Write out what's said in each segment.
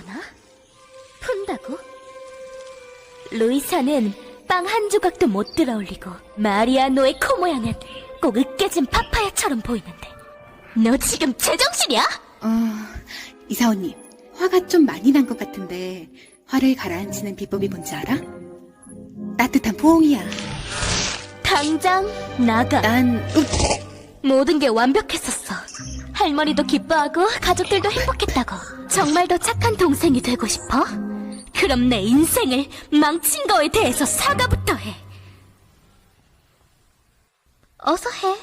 거나? 푼다고? 루이사는 빵 한 조각도 못 들어올리고 마리아노의 코 모양은 꼭 으깨진 파파야처럼 보이는데 너 지금 제정신이야? 어, 이사원님, 화가 좀 많이 난 것 같은데 화를 가라앉히는 비법이 뭔지 알아? 따뜻한 포옹이야. 당장 나가 난 음, 모든 게 완벽했었어 할머니도 기뻐하고 가족들도 행복했다고. 정말 더 착한 동생이 되고 싶어? 그럼 내 인생을 망친 거에 대해서 사과부터 해. 어서 해.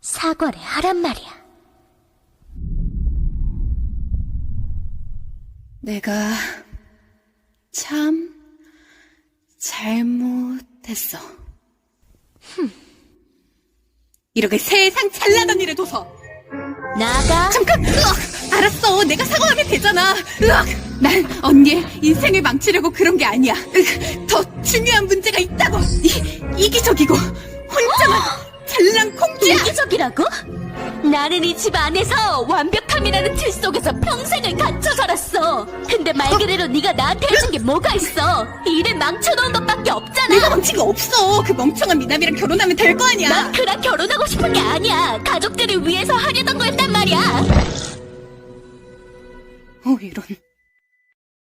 사과를 하란 말이야. 내가 참 잘못했어. 이렇게 세상 잘나던 일에 둬서 나가 잠깐! 으악! 알았어. 내가 사과하면 되잖아. 으악! 난 언니의 인생을 망치려고 그런 게 아니야. 으, 더 중요한 문제가 있다고. 이, 이기적이고 혼자만 잘난 공주야. 이기적이라고? 나는 이 집 안에서 완벽함이라는 틀 속에서 평생을 갇혀 살았어. 근데 말 그대로 네가 나한테 해준 게 뭐가 있어? 일을 망쳐놓은 것밖에 없잖아. 내가 망친 거 없어. 그 멍청한 미남이랑 결혼하면 될 거 아니야. 난 그랑 결혼하고 싶은 게 아니야. 가족들을 위해서 하려던 거였단 말이야. 어, 이런.